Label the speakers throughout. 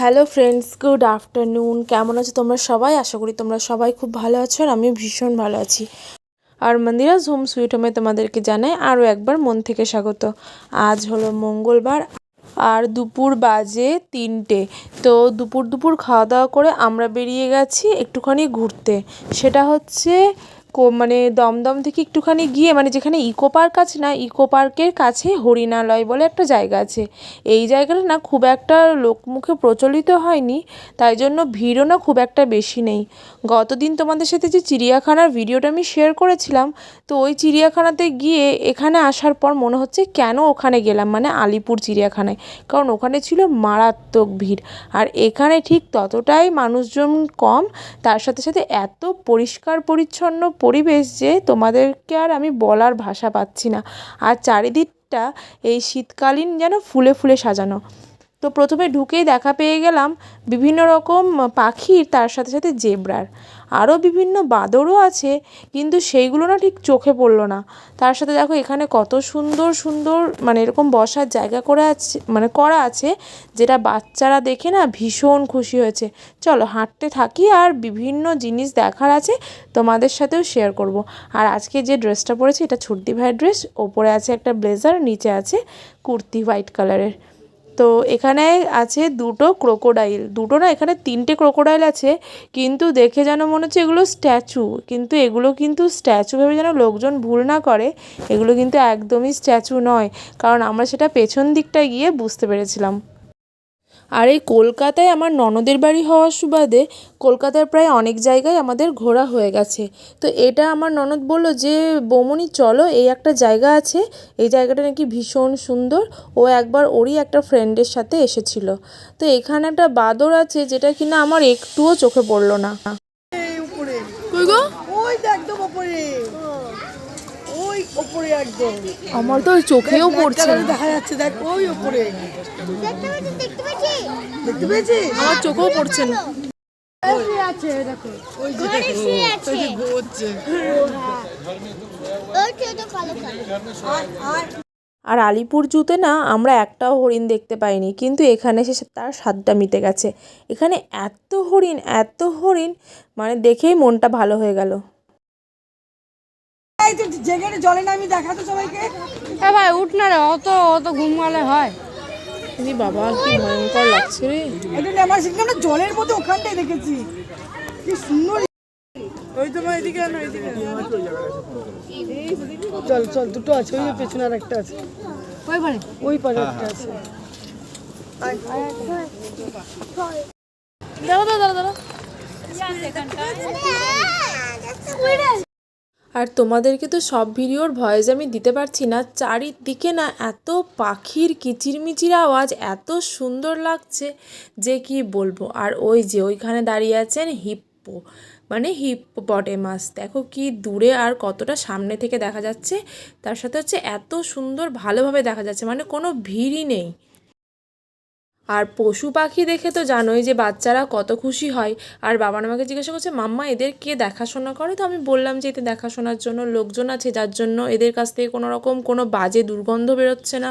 Speaker 1: Hello friends good afternoon কেমন আছো তোমরা সবাই? আশা করি তোমরা সবাই খুব ভালো আছো আর আমিও ভীষণ ভালো আছি। আর মন্দিরাজ হোম সুইট হোমে তোমাদেরকে জানাই আরও একবার মন থেকে স্বাগত। আজ হলো মঙ্গলবার আর দুপুর বাজে তিনটে। তো দুপুর দুপুর খাওয়া দাওয়া করে আমরা বেরিয়ে গেছি একটুখানি ঘুরতে। সেটা হচ্ছে মানে দমদম থেকে একটুখানি গিয়ে মানে যেখানে ইকো পার্ক আছে না, ইকো পার্কের কাছে হরিণালয় বলে একটা জায়গা আছে। এই জায়গাটা না খুব একটা লোকমুখে প্রচলিত হয়নি, তাই জন্য ভিড়ও না খুব একটা বেশি নেই। গতদিন তোমাদের সাথে যে চিড়িয়াখানার ভিডিওটা আমি শেয়ার করেছিলাম, তো ওই চিড়িয়াখানাতে গিয়ে এখানে আসার পর মনে হচ্ছে কেন ওখানে গেলাম মানে আলিপুর চিড়িয়াখানায়, কারণ ওখানে ছিল মারাত্মক ভিড়। আর এখানে ঠিক ততটাই মানুষজন কম, তার সাথে সাথে এত পরিষ্কার পরিচ্ছন্ন পরিবেশ যে তোমাদেরকে আর আমি বলার ভাষা পাচ্ছি না। আর চারিদিকটা এই শীতকালীন যেন ফুলে ফুলে সাজানো। তো প্রথমে ঢুকেই দেখা পেয়ে গেলাম বিভিন্ন রকম পাখির, তার সাথে সাথে জেব্রার। আরও বিভিন্ন বাঁদরও আছে, কিন্তু সেইগুলো না ঠিক চোখে পড়ল না। তার সাথে দেখো এখানে কত সুন্দর সুন্দর মানে এরকম বসার জায়গা করে আছে মানে করা আছে, যেটা বাচ্চারা দেখে না ভীষণ খুশি হয়েছে। চলো হাঁটতে থাকি আর বিভিন্ন জিনিস দেখার আছে, তোমাদের সাথেও শেয়ার করব। আর আজকে যে ড্রেসটা পরেছি, এটা ছুটি ভাইয়ের ড্রেস ওপরে আছে একটা ব্লেজার নিচে আছে কুর্তি হোয়াইট কালারের তো এখানে আছে দুটো ক্রোকোডাইল দুটো না, এখানে তিনটে ক্রোকোডাইল আছে, কিন্তু দেখে যেন মনে হচ্ছে এগুলো স্ট্যাচু কিন্তু এগুলো কিন্তু স্ট্যাচু ভেবে যেন লোকজন ভুল না করে, এগুলো কিন্তু একদমই স্ট্যাচু নয়। কারণ আমরা সেটা পেছন দিকটায় গিয়ে বুঝতে পেরেছিলাম। আর এই কলকাতায় আমার ননদের বাড়ি হওয়ার সুবাদে কলকাতার প্রায় অনেক জায়গায় আমাদের ঘোরা হয়ে গেছে। তো এটা আমার ননদ বলল যে বৌমনি চলো এই একটা জায়গা আছে। এই জায়গাটা নাকি ভীষণ সুন্দর। ও একবার ওরই একটা ফ্রেন্ডের সাথে এসেছিল। তো এখানে একটা বাদর আছে যেটা কিনা আমার একটুও চোখে পড়ল না।
Speaker 2: এই উপরে।
Speaker 1: কই গো?
Speaker 2: ওই তো ওই উপরে একদম।
Speaker 1: আমার তো চোখেও
Speaker 2: একটা দেখা যাচ্ছে দেখ ওই উপরে দেখতে পেয়েছিস?
Speaker 1: আমার চোখেও পড়ছে না।
Speaker 2: ওই যে দেখো ওই যে ঘুরছে
Speaker 1: আর আলিপুর জুতে না আমরা একটাও হরিণ দেখতে পাইনি কিন্তু এখানে এসে তার স্বাদটা মিটে গেছে। এখানে এত হরিণ এত হরিণ মানে দেখেই মনটা ভালো হয়ে গেল।
Speaker 2: জেগে জলে নামি দেখাতো সবাইকে।
Speaker 3: এ ভাই উঠ না রে অত অত ঘুমালে হয়।
Speaker 1: এই বাবা কি ভয়ঙ্কর লাগছে রে।
Speaker 2: এটা আমার আমরা জলের মধ্যে ওখানটায় দেখেছি। কি সুন্দর। ওই তোমার এদিকে আনো এদিকে চল চল দুটো আছে ওই পেছনে আর একটা আছে।
Speaker 3: ওই পারে।
Speaker 2: ওই পাশে একটা আছে।
Speaker 1: দাঁড়া দাঁড়া দাঁড়া দাঁড়া। আর তোমাদেরকে তো সব ভিডিওর ভয়েস আমি দিতে পারছি না। চারিদিকে না এত পাখির কিচিরমিচির আওয়াজ, এত সুন্দর লাগছে যে কি বলব। আর ওই যে ওইখানে দাঁড়িয়ে আছেন হিপ্পো মানে হিপ্পোপটেমাস। দেখো কি দূরে আর কতটা সামনে থেকে দেখা যাচ্ছে। তার সাথে হচ্ছে এত সুন্দর ভালোভাবে দেখা যাচ্ছে মানে কোনো ভিড়ই নেই। আর পশু পাখি দেখে তো জানোই যে বাচ্চারা কত খুশি হয়। আর বাবা আমাকে জিজ্ঞাসা করছে মাম্মা এদের কে দেখাশোনা করে? তো আমি বললাম যে এতে দেখাশোনার জন্য লোকজন আছে যার জন্য এদের কাছ থেকে কোনো রকম কোনো বাজে দুর্গন্ধ বেরোচ্ছে না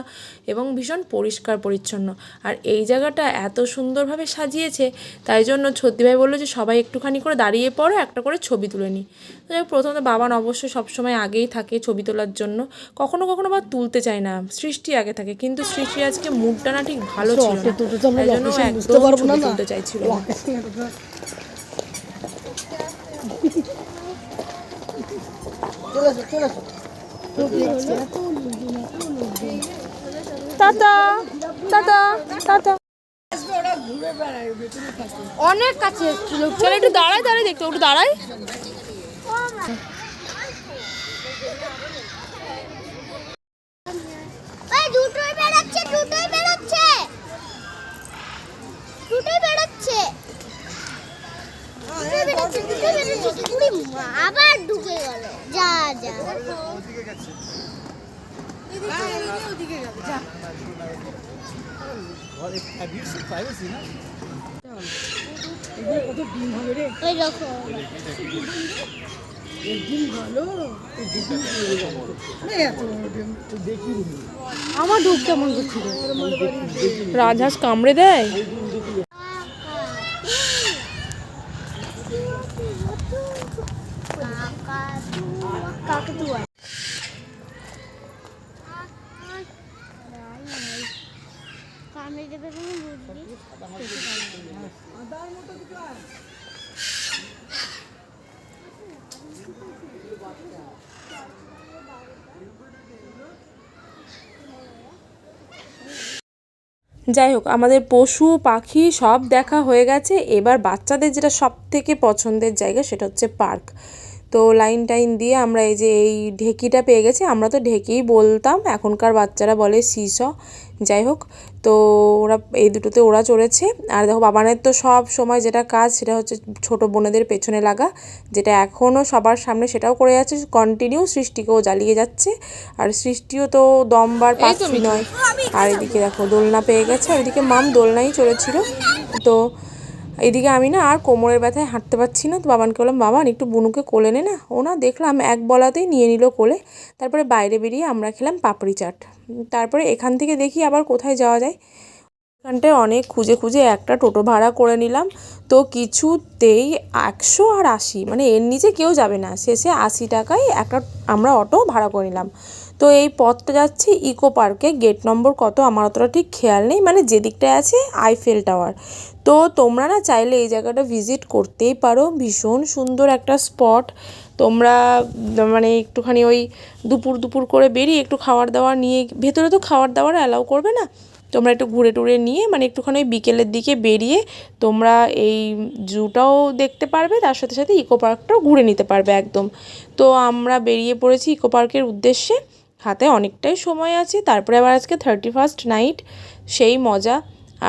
Speaker 1: এবং ভীষণ পরিষ্কার পরিচ্ছন্ন। আর এই জায়গাটা এত সুন্দরভাবে সাজিয়েছে তাই জন্য ছত্তি ভাই বলল যে সবাই একটুখানি করে দাঁড়িয়ে পড়ো একটা করে ছবি তুলে নিই তো যাই হোক, প্রথমে বাবান অবশ্যই সবসময় আগেই থাকে ছবি তোলার জন্য। কখনো কখনো বা তুলতে চায় না সৃষ্টি আগে থাকে কিন্তু সৃষ্টি আজকে মুডটা না ঠিক ভালো ছিল
Speaker 2: তো আমরা বুঝতে পারব না না।
Speaker 1: চাইছিল টাটা টাটা টাটা।
Speaker 3: অনেক কাছে এসেছিল।
Speaker 1: চলো একটু দাঁড়াই দাঁড়াই দেখতে একটু দাঁড়াই।
Speaker 4: দুটোই বেরোচ্ছে দুটোই দুটোই মা, আবার ঢুকে গেল। যা যা। ওই দেখো।
Speaker 3: আমার ঢুকতে মন করছিল
Speaker 1: রাজহাঁস কামড়ে দেয়?
Speaker 4: কামড়ে
Speaker 1: যাই হোক, আমাদের পশু, পাখি সব দেখা হয়ে গেছে। এবার বাচ্চাদের যেটা সব থেকে পছন্দের জায়গা সেটা হচ্ছে পার্ক। তো লাইন টাইন দিয়ে আমরা এই যে এই ঢেকিটা পেয়ে গেছি। আমরা তো ঢেকেই বলতাম, এখনকার বাচ্চারা বলে সিস যাই হোক তো ওরা এই দুটোতে ওরা চড়েছে। আর দেখো বাবানের তো সব সময় যেটা কাজ সেটা হচ্ছে ছোট বোনেদের পেছনে লাগা যেটা এখনও সবার সামনে সেটাও করে যাচ্ছে কন্টিনিউ সৃষ্টিকেও জ্বালিয়ে যাচ্ছে। আর সৃষ্টিও তো দমবার পাচ্ছি নয়। আর এদিকে দেখো দোলনা পেয়ে গেছে আর এদিকে মাম দোলনাই চড়েছিল। তো এদিকে আমি না আর কোমরের ব্যথায় হাঁটতে পারছি না, তো বাবানকে বললাম, বাবান, একটু বুনুকে কোলে নে না। ও না দেখলাম এক বলাতেই নিয়ে নিল কোলে। তারপরে বাইরে বেরিয়ে আমরা খেলাম পাপড়ি চাট। তারপরে এখান থেকে দেখি আবার কোথায় যাওয়া যায়। এখানটায় অনেক খুঁজে খুঁজে একটা টোটো ভাড়া করে নিলাম। তো কিছুতেই একশো আর আশি মানে এর নিচে কেউ যাবে না। শেষে আশি টাকায় একটা আমরা অটো ভাড়া করে নিলাম। তো এই পথটা যাচ্ছে ইকো পার্কে, গেট নম্বর কত? আমার অতটা ঠিক খেয়াল নেই। মানে যেদিকটায় আছে আইফেল টাওয়ার তো তোমরা না চাইলে এই জায়গাটা ভিজিট করতেই পারো। ভীষণ সুন্দর একটা স্পট তোমরা মানে একটুখানি ওই দুপুর দুপুর করে বেরিয়ে একটু খাওয়ার দাওয়ার নিয়ে, ভেতরে তো খাবার দাবার অ্যালাউ করবে না? তোমরা একটু ঘুরে টুরে নিয়ে মানে একটুখানি ওই বিকেলের দিকে বেরিয়ে তোমরা এই জুটাও দেখতে পারবে। তার সাথে সাথে ইকো পার্কটাও ঘুরে নিতে পারবে একদম। তো আমরা বেরিয়ে পড়েছি ইকো পার্কের উদ্দেশ্যে। হাতে অনেকটাই সময় আছে। তারপরে আবার আজকে থার্টি ফার্স্ট নাইট সেই মজা।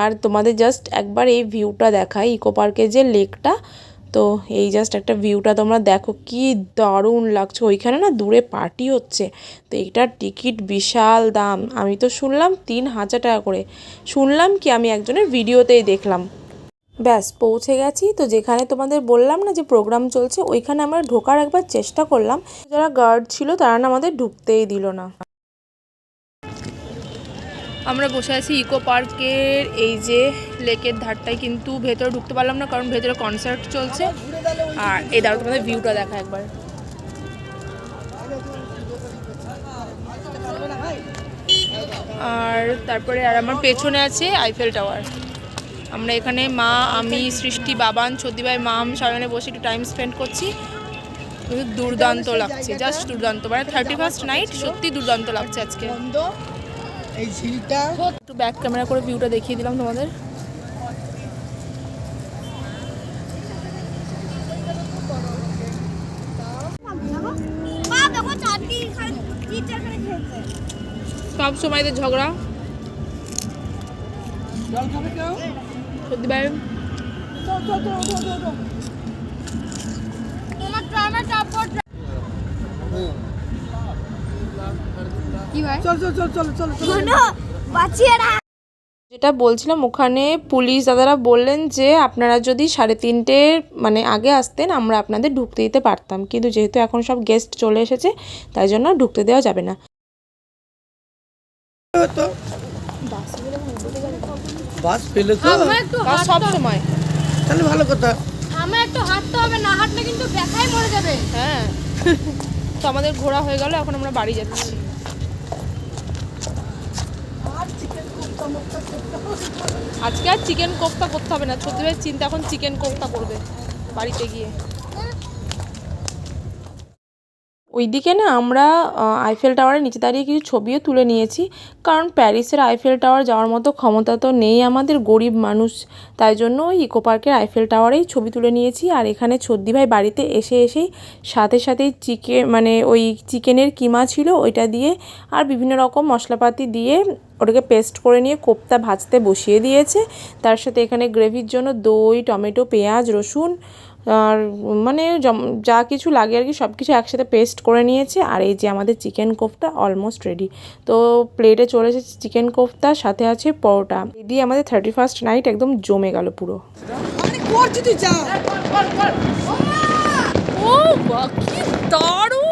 Speaker 1: আর তোমাদের জাস্ট একবার এই ভিউটা দেখাই ইকো পার্কের যে লেকটা তো এই জাস্ট একটা ভিউটা তোমরা দেখো, কি দারুণ লাগছে। ওইখানে না দূরে পার্টি হচ্ছে। তো এইটার টিকিট বিশাল দাম। আমি তো শুনলাম তিন হাজার টাকা করে। শুনলাম কি আমি একজনের ভিডিওতেই দেখলাম। ব্যাস, পৌঁছে গেছি। তো যেখানে তোমাদের বললাম না যে প্রোগ্রাম চলছে, ওইখানে আমরা ঢোকার একবার চেষ্টা করলাম। যারা গার্ড ছিল, তারা না আমাদের ঢুকতেই দিল না। আমরা বসে আছি ইকো পার্কের এই যে লেকের ধারটায় কিন্তু ভেতরে ঢুকতে পারলাম না, কারণ ভেতরে কনসার্ট চলছে। আর এই দাঁড়ো তোমাদের ভিউটা দেখা একবার। আর তারপরে আর আমার পেছনে আছে আইফেল টাওয়ার আমরা এখানে মা আমি সৃষ্টি বাবান ছদিভাই মাম সামনে বসে একটু টাইম স্পেন্ড করছি। দুর্দান্ত লাগছে জাস্ট দুর্দান্ত। মানে থার্টি ফার্স্ট নাইট সত্যি দুর্দান্ত লাগছে আজকে।
Speaker 2: এই ঝিলটা।
Speaker 1: একটু ব্যাক ক্যামেরা করে ভিউটা দেখিয়ে দিলাম তোমাদের। সব সময়তে ঝগড়া।
Speaker 2: জল খাবে কেউ?
Speaker 3: কি ভাই?
Speaker 1: যেটা বলছিলাম ওখানে পুলিশ দাদারা বললেন যে আপনারা যদি সাড়ে তিনটে মানে আগে আসতেন আমরা আপনাদের ঢুকতে দিতে পারতাম। কিন্তু যেহেতু এখন সব গেস্ট চলে এসেছে তাই জন্য ঢুকতে দেওয়া যাবে না।
Speaker 2: তো বাস পেলে তো
Speaker 3: হাঁট-
Speaker 1: সব সময়।
Speaker 2: তাহলে ভালো কথা।
Speaker 3: আমার একটু হাঁটতে হবে না হাঁটলে কিন্তু ব্যথায় মরে যাবে।
Speaker 1: হ্যাঁ। তো আমাদের ঘোরা হয়ে গেল এখন আমরা বাড়ি যাচ্ছি। আজকে আর চিকেন কোফতা করতে হবে না ছোটো ভাই চিন্তা এখন চিকেন কোফতা করবে বাড়িতে গিয়ে। ওইদিকে না আমরা আইফেল টাওয়ারের নিচে দাঁড়িয়ে কিছু ছবিও তুলে নিয়েছি। কারণ প্যারিসের আইফেল টাওয়ার যাওয়ার মতো ক্ষমতা তো নেই আমাদের গরিব মানুষ। তাই জন্য ওই ইকো পার্কের আইফেল টাওয়ারেই ছবি তুলে নিয়েছি। আর এখানে ছদ্দি ভাই বাড়িতে এসে এসেই সাথে সাথেই চিকেন মানে ওই চিকেনের কিমা ছিল ওইটা দিয়ে আর বিভিন্ন রকম মশলাপাতি দিয়ে ওটাকে পেস্ট করে নিয়ে কোপ্তা ভাজতে বসিয়ে দিয়েছে। তার সাথে এখানে গ্রেভির জন্য দই, টমেটো, পেঁয়াজ, রসুন আর মানে যা কিছু লাগে আর কি সব কিছু একসাথে পেস্ট করে নিয়েছে আর এই যে আমাদের চিকেন কোফতা অলমোস্ট রেডি তো প্লেটে চলে এসেছে চিকেন কোফতা সাথে আছে পরোটা। রেডি দিয়ে আমাদের থার্টি ফার্স্ট নাইট একদম জমে গেল পুরো। ও কি দারুণ!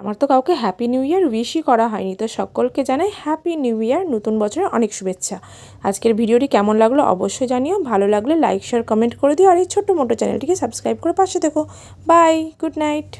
Speaker 1: আমার তো কাউকে হ্যাপি নিউ ইয়ার উইশই করা হয়নি, তো সকলকে জানাই হ্যাপি নিউ ইয়ার নতুন বছরের অনেক শুভেচ্ছা। আজকের ভিডিওটি কেমন লাগল অবশ্যই জানিও, ভালো লাগলে লাইক শেয়ার কমেন্ট করে দিও, আর এই ছোট্ট মোটো চ্যানেলটিকে সাবস্ক্রাইব করে পাশে দেখো বাই গুড নাইট